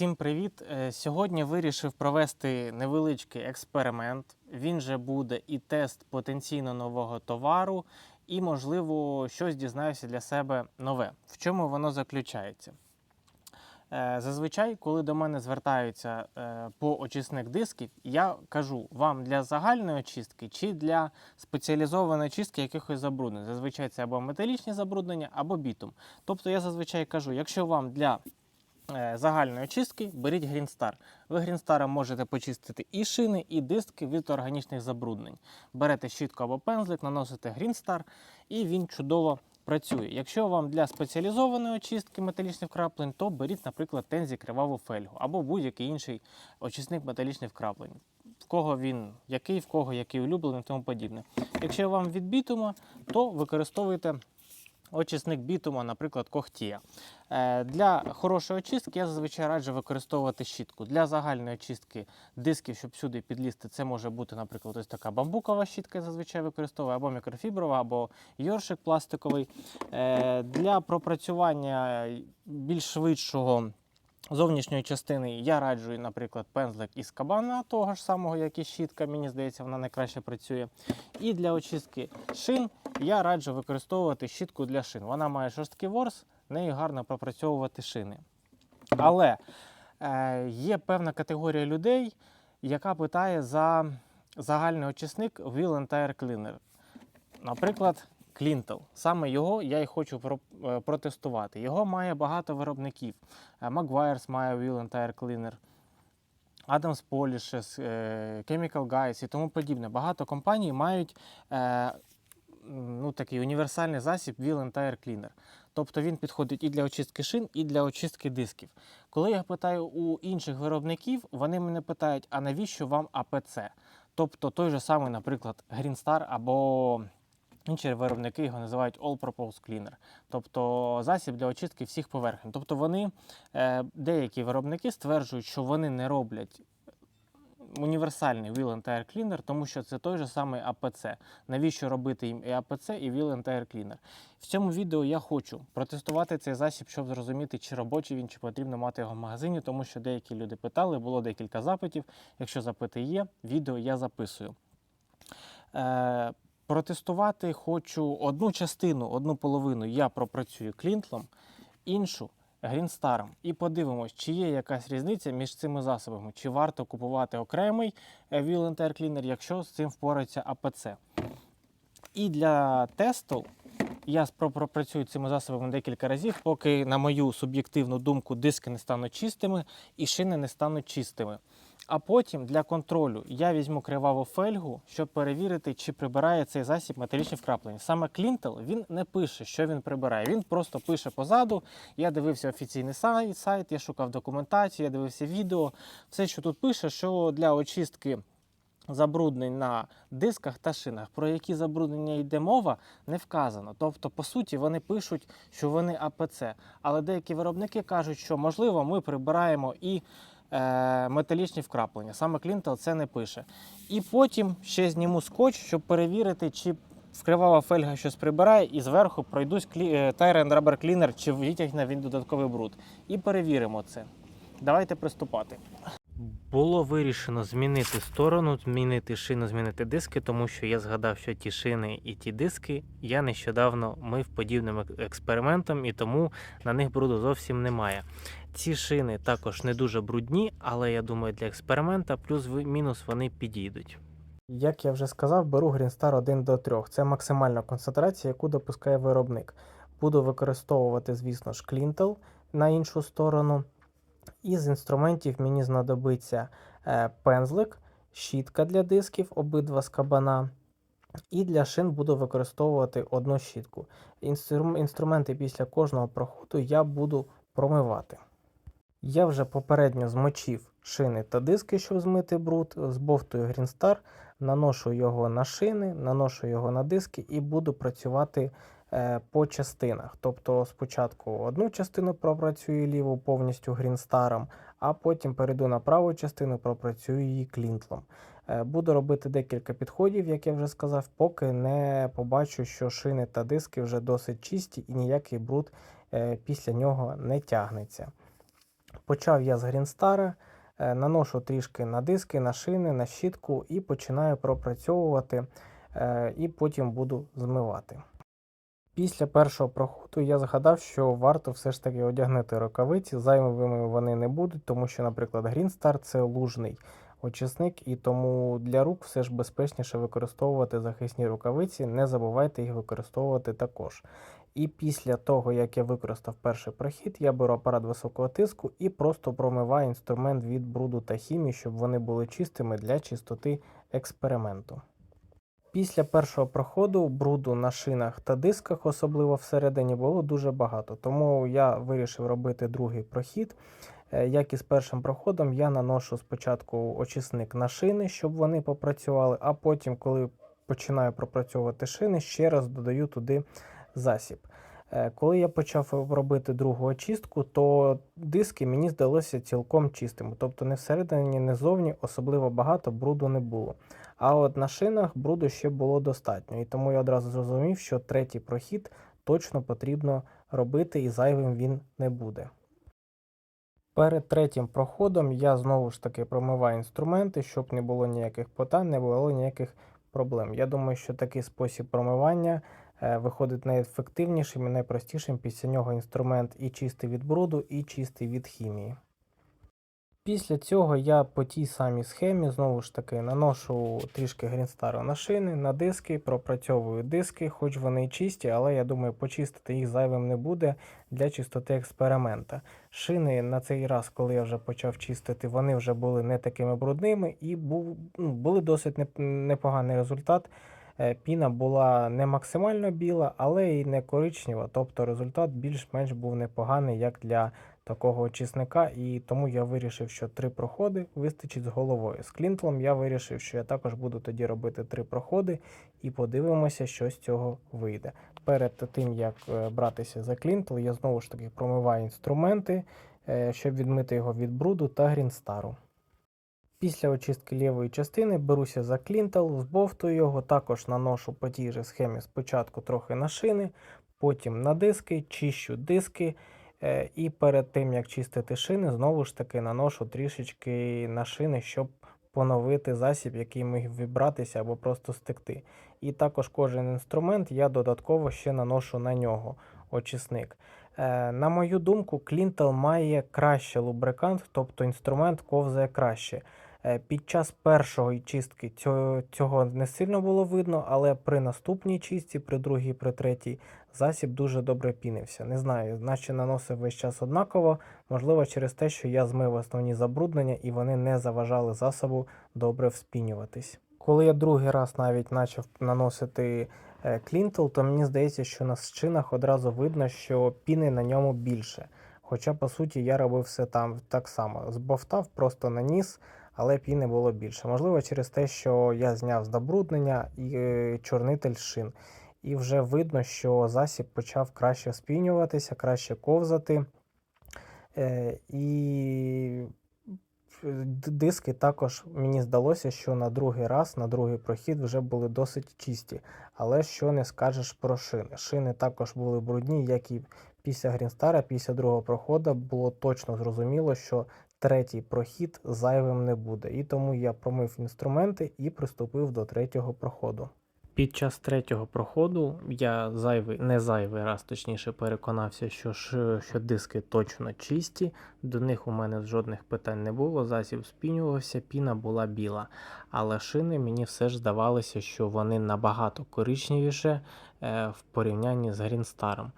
Всім привіт! Е, Сьогодні вирішив провести невеличкий експеримент. Він же буде і тест потенційно нового товару, і, можливо, щось дізнаюся для себе нове. В чому воно заключається? Е, Зазвичай, коли до мене звертаються е, по очисник дисків, я кажу вам для загальної очистки чи для спеціалізованої чистки якихось забруднень. Зазвичай це або металічні забруднення, або бітум. Тобто я зазвичай кажу, якщо вам для загальної очистки беріть Green Ви Green можете почистити і шини, і диски від органічних забруднень. Берете щітку або пензлик, наносите Green і він чудово працює. Якщо вам для спеціалізованої очистки металічних вкраплень, то беріть, наприклад, тензі криваву фельгу або будь-який інший очисник металічних вкраплень. В кого він який, в кого який улюблений тому подібне. Якщо вам від бітума, то використовуйте очисник бітума, наприклад, когтія. Е, Для хорошої очистки я зазвичай раджу використовувати щітку. Для загальної очистки дисків, щоб сюди підлізти, це може бути, наприклад, ось така бамбукова щітка, я зазвичай використовую, або мікрофіброва, або йоршик пластиковий. Е, Для пропрацювання більш швидшого. Зовнішньої частини я раджу, наприклад, пензлик із кабана, того ж самого, як і щітка, мені здається, вона найкраще працює. І для очистки шин я раджу використовувати щітку для шин. Вона має жорсткий ворс, нею гарно пропрацьовувати шини. Але е, є певна категорія людей, яка питає за загальний очисник Wheel Entire Cleaner. Наприклад, Clintel. Саме його я і хочу е, протестувати. Його має багато виробників. Е, Maguire's має Wheel Entire Cleaner, Adams Polishes, е, Chemical Guys і тому подібне. Багато компаній мають такий універсальний засіб Wheel Entire Cleaner. Тобто він підходить і для очистки шин, і для очистки дисків. Коли я питаю у інших виробників, вони мене питають, а навіщо вам АПЦ? Тобто той же самий, наприклад, Green Star або інші виробники його називають All Purpose Cleaner, тобто засіб для очистки всіх поверхень. Тобто вони, е, деякі виробники стверджують, що вони не роблять універсальний Wheel Entire Cleaner, тому що це той же самий АПЦ. Навіщо робити їм і АПЦ, і Wheel Entire Cleaner? В цьому відео я хочу протестувати цей засіб, щоб зрозуміти, чи робочий він, чи потрібно мати його в магазині, тому що деякі люди питали, було декілька запитів. Якщо запити є, відео я записую. Е, протестувати хочу одну частину, одну половину я пропрацюю клінтлом, іншу Грінстаром. І подивимось, чи є якась різниця між цими засобами, чи варто купувати окремий е, Wheel Cleaner, якщо з цим впорається АПЦ. І для тесту я пропрацюю цими засобами декілька разів, поки, на мою суб'єктивну думку, диски не стануть чистими і шини не стануть чистими. А потім для контролю я візьму криваву фельгу, щоб перевірити, чи прибирає цей засіб металічні вкраплення. Саме Клінтел він не пише, що він прибирає. Він просто пише позаду. Я дивився офіційний сайт, сайт, я шукав документацію, я дивився відео. Все, що тут пише, що для очистки забруднень на дисках та шинах, про які забруднення йде мова, не вказано. Тобто, по суті, вони пишуть, що вони АПЦ. Але деякі виробники кажуть, що можливо ми прибираємо і металічні вкраплення. Саме Клінтел це не пише. І потім ще зніму скотч, щоб перевірити, чи вкривава фельга щось прибирає, і зверху пройдусь клі... тайрен рабер клінер, чи витягне він додатковий бруд. І перевіримо це. Давайте приступати. Було вирішено змінити сторону, змінити шину, змінити диски, тому що я згадав, що ті шини і ті диски я нещодавно мив подібним експериментом, і тому на них бруду зовсім немає. Ці шини також не дуже брудні, але я думаю, для експеримента плюс-мінус вони підійдуть. Як я вже сказав, беру Green 1 до 3. Це максимальна концентрація, яку допускає виробник. Буду використовувати, звісно ж, клінтел на іншу сторону. Із інструментів мені знадобиться е, пензлик, щітка для дисків, обидва з кабана. І для шин буду використовувати одну щітку. Інстру- Інструменти після кожного проходу я буду промивати. Я вже попередньо змочив шини та диски, щоб змити бруд, збовтую Star, наношу його на шини, наношу його на диски і буду працювати по частинах. Тобто спочатку одну частину пропрацюю ліву повністю грінстаром, а потім перейду на праву частину, пропрацюю її клінтлом. Е, Буду робити декілька підходів, як я вже сказав, поки не побачу, що шини та диски вже досить чисті і ніякий бруд е, після нього не тягнеться. Почав я з Грінстара, е, наношу трішки на диски, на шини, на щітку і починаю пропрацьовувати, е, і потім буду змивати. Після першого проходу я згадав, що варто все ж таки одягнути рукавиці. Зайвими вони не будуть, тому що, наприклад, Green Star це лужний очисник, і тому для рук все ж безпечніше використовувати захисні рукавиці. Не забувайте їх використовувати також. І після того, як я використав перший прохід, я беру апарат високого тиску і просто промиваю інструмент від бруду та хімії, щоб вони були чистими для чистоти експерименту. Після першого проходу бруду на шинах та дисках, особливо всередині, було дуже багато. Тому я вирішив робити другий прохід. Е, Як і з першим проходом, я наношу спочатку очисник на шини, щоб вони попрацювали, а потім, коли починаю пропрацьовувати шини, ще раз додаю туди засіб. Е, Коли я почав робити другу очистку, то диски мені здалося цілком чистими. Тобто не всередині, не зовні особливо багато бруду не було. А от на шинах бруду ще було достатньо. І тому я одразу зрозумів, що третій прохід точно потрібно робити і зайвим він не буде. Перед третім проходом я знову ж таки промиваю інструменти, щоб не було ніяких питань, не було ніяких проблем. Я думаю, що такий спосіб промивання е, виходить найефективнішим і найпростішим. Після нього інструмент і чистий від бруду, і чистий від хімії. Після цього я по тій самій схемі знову ж таки наношу трішки грінстару на шини, на диски, пропрацьовую диски, хоч вони і чисті, але я думаю, почистити їх зайвим не буде для чистоти експеримента. Шини на цей раз, коли я вже почав чистити, вони вже були не такими брудними і був, ну, були досить непоганий результат. Е, Піна була не максимально біла, але і не коричнева, тобто результат більш-менш був непоганий як для такого очисника, і тому я вирішив, що три проходи вистачить з головою. З клінтлом я вирішив, що я також буду тоді робити три проходи і подивимося, що з цього вийде. Перед тим як е, братися за клінтл, я знову ж таки промиваю інструменти, е, щоб відмити його від бруду та грінстару. Після очистки лівої частини беруся за клінтл, збовтую його, також наношу по тій же схемі спочатку трохи на шини, потім на диски, чищу диски. Е, І перед тим як чистити шини, знову ж таки наношу трішечки на шини, щоб поновити засіб, який міг вібратися або просто стекти. І також кожен інструмент я додатково ще наношу на нього очисник. Е, На мою думку, клінтел має краще лубрикант, тобто інструмент ковзає краще. Е, Під час першої чистки цього, не сильно було видно, але при наступній чистці, при другій, при третій, засіб дуже добре пінився. Не знаю, наче наносив весь час однаково, можливо, через те, що я змив основні забруднення і вони не заважали засобу добре вспінюватись. Коли я другий раз навіть почав наносити е, клінтл, то мені здається, що на шинах одразу видно, що піни на ньому більше. Хоча, по суті, я робив все там так само. Збовтав, просто наніс, але піни було більше. Можливо, через те, що я зняв забруднення і е, чорнитель шин. І вже видно, що засіб почав краще спінюватися, краще ковзати. Е, і диски також мені здалося, що на другий раз, на другий прохід вже були досить чисті. Але що не скажеш про шини. Шини також були брудні, як і після Грінстара, після другого проходу було точно зрозуміло, що третій прохід зайвим не буде. І тому я промив інструменти і приступив до третього проходу. Під час третього проходу я зайвий, не зайвий раз точніше переконався, що, що диски точно чисті, до них у мене жодних питань не було, засіб спінювався, піна була біла. Але шини мені все ж здавалося, що вони набагато коричневіше е, в порівнянні з Грінстаром.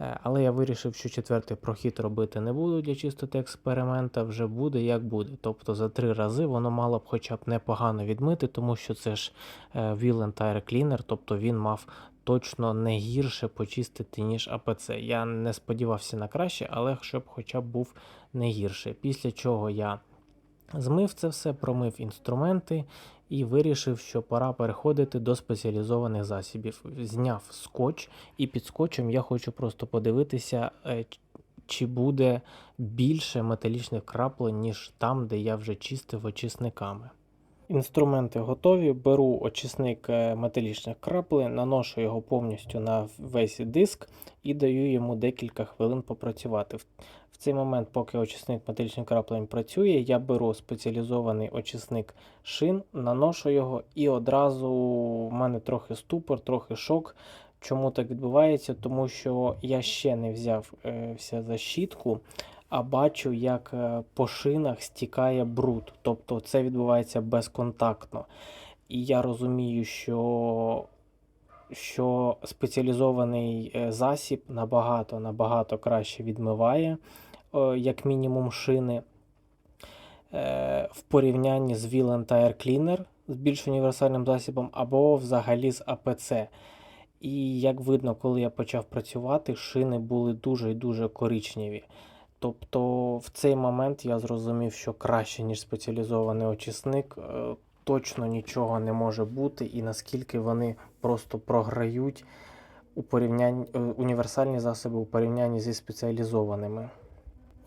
Е, Але я вирішив, що четвертий прохід робити не буду для чистоти експеримента, вже буде як буде. Тобто за три рази воно мало б хоча б непогано відмити, тому що це ж е, Wheel Tire Cleaner, тобто він мав точно не гірше почистити, ніж АПЦ. Я не сподівався на краще, але щоб хоча б був не гірше. Після чого я змив це все, промив інструменти і вирішив, що пора переходити до спеціалізованих засобів. Зняв скотч, і під скотчем я хочу просто подивитися, е, чи буде більше металічних краплень, ніж там, де я вже чистив очисниками. Інструменти готові. Беру очисник е, металічних крапель, наношу його повністю на весь диск і даю йому декілька хвилин попрацювати. В- цей момент, поки очисник металічних краплень працює, я беру спеціалізований очисник шин, наношу його і одразу в мене трохи ступор, трохи шок. Чому так відбувається? Тому що я ще не взяв е, вся защітку, а бачу, як е, по шинах стікає бруд. Тобто це відбувається безконтактно. І я розумію, що, що спеціалізований е, засіб набагато набагато краще відмиває, як мінімум, шини е, в порівнянні з Wheel Tire Cleaner з більш універсальним засобом, або взагалі з АПЦ. І як видно, коли я почав працювати, шини були дуже і дуже коричневі. Тобто в цей момент я зрозумів, що краще, ніж спеціалізований очисник, е, точно нічого не може бути, і наскільки вони просто програють у порівнянні е, універсальні засоби у порівнянні зі спеціалізованими.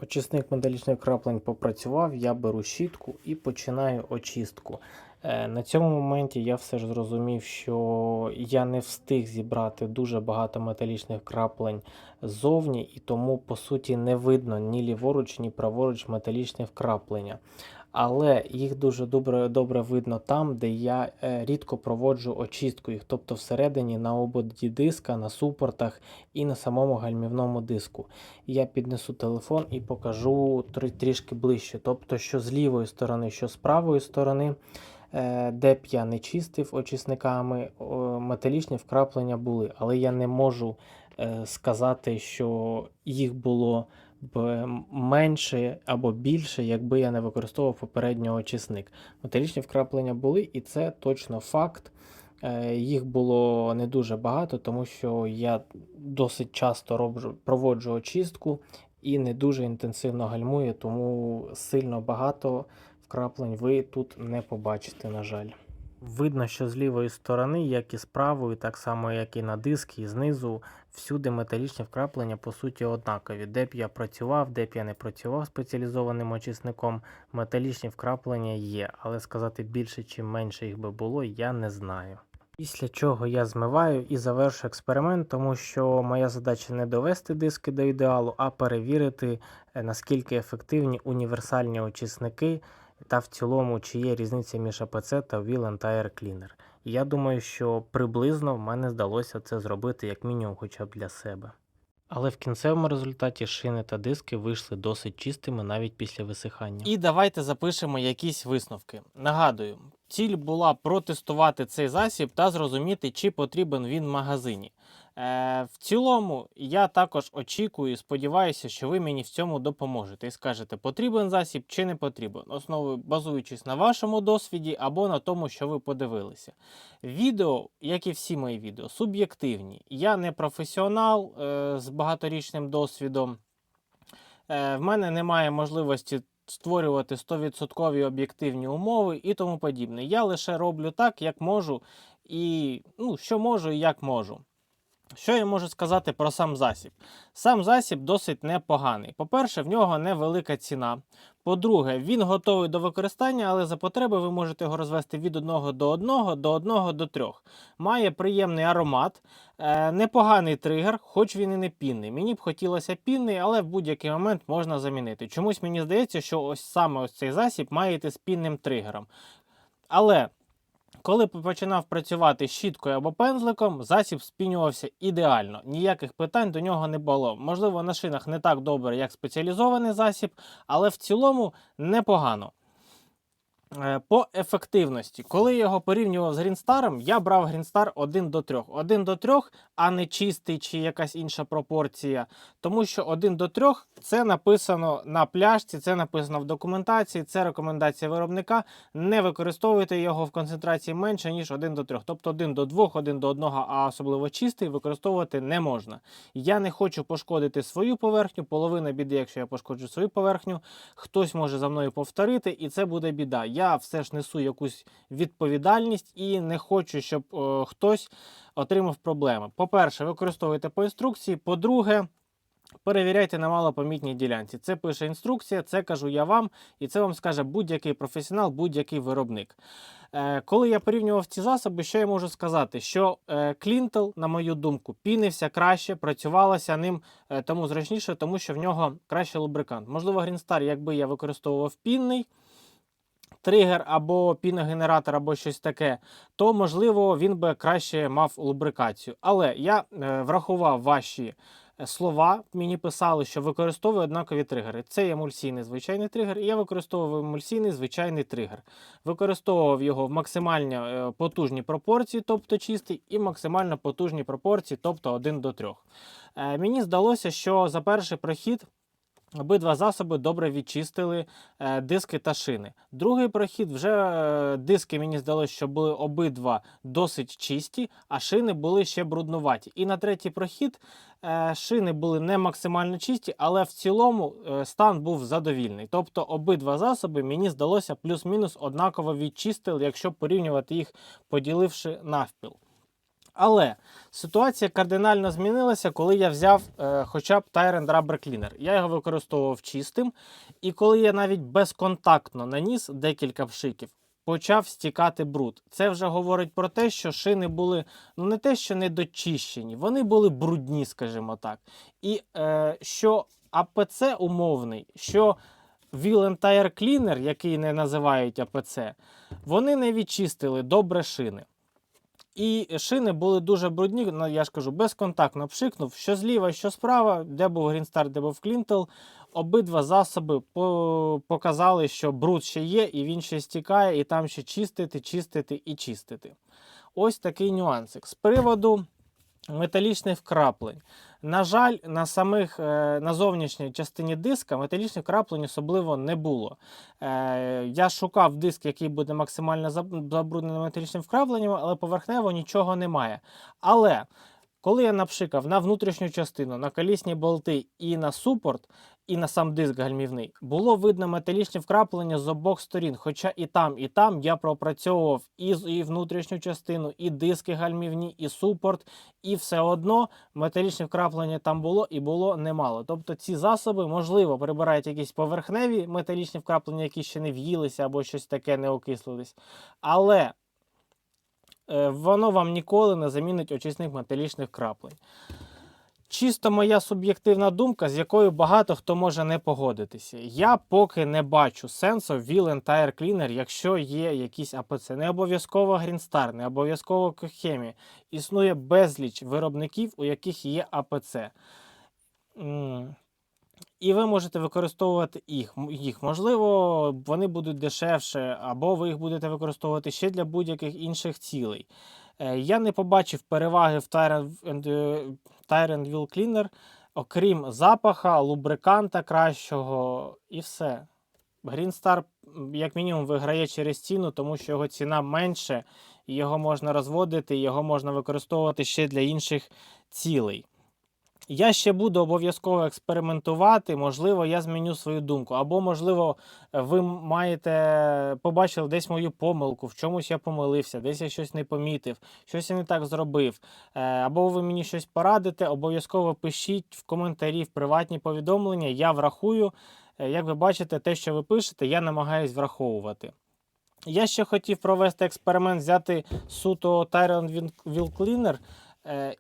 Очисник металічних краплень попрацював, я беру щітку і починаю очистку. Е, На цьому моменті я все ж зрозумів, що я не встиг зібрати дуже багато металічних краплень ззовні, і тому, по суті, не видно ні ліворуч, ні праворуч металічних вкраплення. Але їх дуже добре, добре видно там, де я е, рідко проводжу очистку їх, тобто всередині на ободі диска, на супортах і на самому гальмівному диску. Я піднесу телефон і покажу трі- трішки ближче. Тобто, що з лівої сторони, що з правої сторони, е, де б я не чистив очисниками, металічні вкраплення були. Але я не можу е, сказати, що їх було б менше або більше, якби я не використовував попередньо очисник. Металічні вкраплення були, і це точно факт. Е, Їх було не дуже багато, тому що я досить часто роблю, проводжу очистку і не дуже інтенсивно гальмую, тому сильно багато вкраплень ви тут не побачите, на жаль. Видно, що з лівої сторони, як і з правої, так само як і на дискі, і знизу, всюди металічні вкраплення по суті однакові. Де б я працював, де б я не працював спеціалізованим очисником, металічні вкраплення є, але сказати більше чи менше їх би було, я не знаю. Після чого я змиваю і завершу експеримент, тому що моя задача не довести диски до ідеалу, а перевірити, е, наскільки ефективні універсальні очисники та в цілому, чи є різниця між АПЦ та Wheel Tire Cleaner. Я думаю, що приблизно в мене здалося це зробити як мінімум хоча б для себе. Але в кінцевому результаті шини та диски вийшли досить чистими навіть після висихання. І давайте запишемо якісь висновки. Нагадую, ціль була протестувати цей засіб та зрозуміти, чи потрібен він в магазині. Е, в цілому, я також очікую і сподіваюся, що ви мені в цьому допоможете і скажете, потрібен засіб чи не потрібен, основою базуючись на вашому досвіді або на тому, що ви подивилися. Відео, як і всі мої відео, суб'єктивні. Я не професіонал е, з багаторічним досвідом. Е, в мене немає можливості створювати 100% об'єктивні умови і тому подібне. Я лише роблю так, як можу, і ну, що можу і як можу. Що я можу сказати про сам засіб? Сам засіб досить непоганий. По-перше, в нього невелика ціна. По-друге, він готовий до використання, але за потреби ви можете його розвести від 1 до 1 до 1 до 3. Має приємний аромат, е, непоганий тригер, хоч він і не пінний. Мені б хотілося пінний, але в будь-який момент можна замінити. Чомусь мені здається, що ось саме ось цей засіб має йти з пінним тригером. Але коли починав працювати щіткою або пензликом, засіб спінювався ідеально. Ніяких питань до нього не було. Можливо, на шинах не так добре, як спеціалізований засіб, але в цілому непогано. Е, По ефективності, коли я його порівнював з Грінстаром, я брав Грінстар 1 до 3. 1 до 3, а не чистий чи якась інша пропорція. Тому що 1 до 3 це написано на пляшці, це написано в документації, це рекомендація виробника. Не використовуйте його в концентрації менше, ніж 1 до 3. Тобто 1 до 2, 1 до 1, а особливо чистий, використовувати не можна. Я не хочу пошкодити свою поверхню, половина біди, якщо я пошкоджу свою поверхню, хтось може за мною повторити, і це буде біда. Я все ж несу якусь відповідальність і не хочу, щоб е, хтось отримав проблеми. По-перше, використовуйте по інструкції. По-друге, перевіряйте на малопомітній ділянці. Це пише інструкція, це кажу я вам, і це вам скаже будь-який професіонал, будь-який виробник. Е, Коли я порівнював ці засоби, що я можу сказати? Що е, Клінтел, на мою думку, пінився краще, працювалося ним е, тому зручніше, тому що в нього краще лубрикант. Можливо, Green якби я використовував пінний тригер або піногенератор, або щось таке, то можливо він би краще мав лубрикацію. Але я е, врахував ваші е, слова. Мені писали, що використовую однакові тригери. Це емульсійний звичайний тригер, і я використовував емульсійний звичайний тригер. Використовував його в максимально е, потужній пропорції, тобто чистий, і максимально потужній пропорції, тобто 1 до 3. Е, Мені здалося, що за перший прохід. Обидва засоби добре відчистили е, диски та шини. Другий прохід вже е, диски мені здалося, що були обидва досить чисті, а шини були ще бруднуваті. І на третій прохід е, шини були не максимально чисті, але в цілому стан був задовільний. Тобто обидва засоби мені здалося плюс-мінус однаково відчистили, якщо порівнювати їх, поділивши навпіл. Але ситуація кардинально змінилася, коли я взяв е, хоча б Tyrant Rubber Cleaner. Я його використовував чистим, і коли я навіть безконтактно наніс декілька пшиків, почав стікати бруд. Це вже говорить про те, що шини були ну не те, що не дочищені, вони були брудні, скажімо так. І е, що АПЦ умовний, що Wheel Tire Cleaner, який не називають АПЦ, вони не відчистили добре шини. І шини були дуже брудні, ну, я ж кажу, безконтактно пшикнув, що зліва, що справа, де був Грінстар, де був Клінтел. Обидва засоби по- показали, що бруд ще є, і він ще стікає, і там ще чистити, чистити і чистити. Ось такий нюансик. З приводу металічних вкраплень. На жаль, на самих е, на зовнішній частині диска металічних вкраплень особливо не було. Е, я шукав диск, який буде максимально забруднений металічним вкрапленням, але поверхнево нічого немає. Але коли я напшикав на внутрішню частину, на колісні болти і на супорт, і на сам диск гальмівний, було видно металічні вкраплення з обох сторін. Хоча і там, і там я пропрацьовував і, і внутрішню частину, і диски гальмівні, і супорт, і все одно металічне вкраплення там було і було немало. Тобто ці засоби, можливо, прибирають якісь поверхневі металічні вкраплення, які ще не в'їлися або щось таке не окислились. Але воно вам ніколи не замінить очисних металічних краплень. Чисто моя суб'єктивна думка, з якою багато хто може не погодитися. Я поки не бачу сенсу в Wheel Tire Cleaner, якщо є якісь АПЦ. Не обов'язково Star, не обов'язково Кохемі. Існує безліч виробників, у яких є АПЦ. І ви можете використовувати їх. Їх. Можливо, вони будуть дешевше, або ви їх будете використовувати ще для будь-яких інших цілей. Е, Я не побачив переваги в Tyrant е, Wheel Cleaner, окрім запаха, лубриканта кращого і все. Green Star, як мінімум, виграє через ціну, тому що його ціна менше, його можна розводити, його можна використовувати ще для інших цілей. Я ще буду обов'язково експериментувати, можливо, я зміню свою думку. Або, можливо, ви маєте побачили десь мою помилку, в чомусь я помилився, десь я щось не помітив, щось я не так зробив. Е, Або ви мені щось порадите, обов'язково пишіть в коментарі, в приватні повідомлення. Я врахую. Е, Як ви бачите, те, що ви пишете, я намагаюсь враховувати. Я ще хотів провести експеримент, взяти суто Tyrant Wheel Cleaner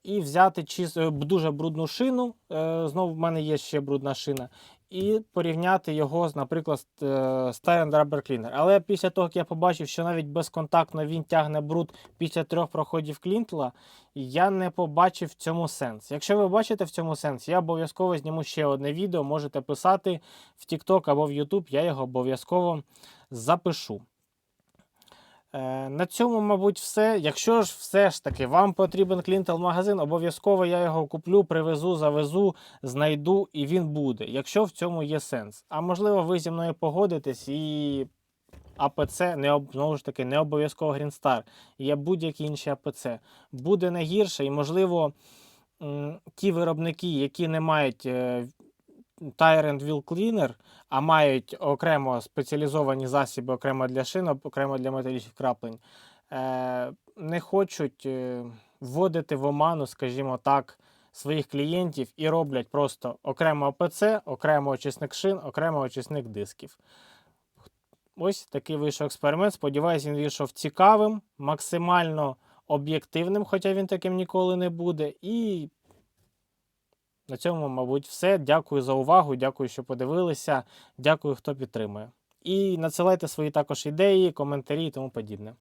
і взяти чис... е, дуже брудну шину. Е, знову в мене є ще брудна шина. І порівняти його, наприклад, з, е, Rubber Cleaner. Але після того, як я побачив, що навіть безконтактно він тягне бруд після трьох проходів клінтла, я не побачив в цьому сенс. Якщо ви бачите в цьому сенс, я обов'язково зніму ще одне відео. Можете писати в TikTok або в YouTube, я його обов'язково запишу. Е, на цьому, мабуть, все. Якщо ж все ж таки вам потрібен клінтел магазин, обов'язково я його куплю, привезу, завезу, знайду і він буде, якщо в цьому є сенс. А можливо, ви зі мною погодитесь і АПЦ не об- знову ж таки не обов'язково Star, є будь-які інші АПЦ. Буде не гірше, і можливо, ті виробники, які не мають е, Tyrant Wheel Cleaner, а мають окремо спеціалізовані засоби, окремо для шинок, окремо для металічних краплень, е, не хочуть е, вводити в оману, скажімо так, своїх клієнтів і роблять просто окремо ОПЦ, окремо очисник шин, окремо очисник дисків. Ось такий вийшов експеримент. Сподіваюсь, він вийшов цікавим, максимально об'єктивним, хоча він таким ніколи не буде. І на цьому, мабуть, все. Дякую за увагу, дякую, що подивилися. Дякую, хто підтримує. І надсилайте свої також ідеї, коментарі і тому подібне.